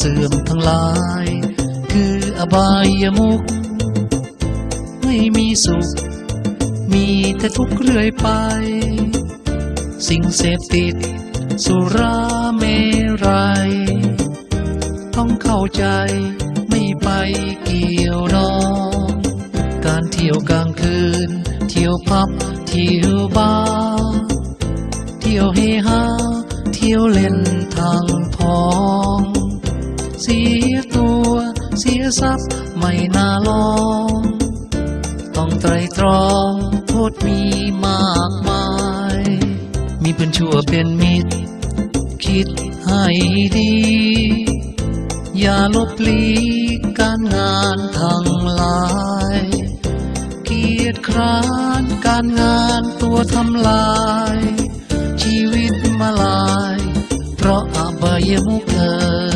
เสื่อมทั้งหลาย คืออบายมุกไม่มีสุข มีแต่ทุกข์เรื่อยไป สิ่งเสพติด สุราเมรัยต้องเข้าใจไม่ไปเกี่ยวน้อง การเที่ยวกลางคืน เที่ยวพับ เที่ยวบาร์เที่ยวเฮฮาเที่ยวเล่นทางพอ เสียทรัพย์ไม่น่าลอง ต้องไตรตรองโทษมีมากมาย มีเพื่อนชั่วเป็นมิตร คิดให้ดี อย่าลบหลีกการงานทั้งหลาย เกียรติคร้านการงานตัวทำลาย ชีวิตมาลาย เพราะอบายมุกเธอ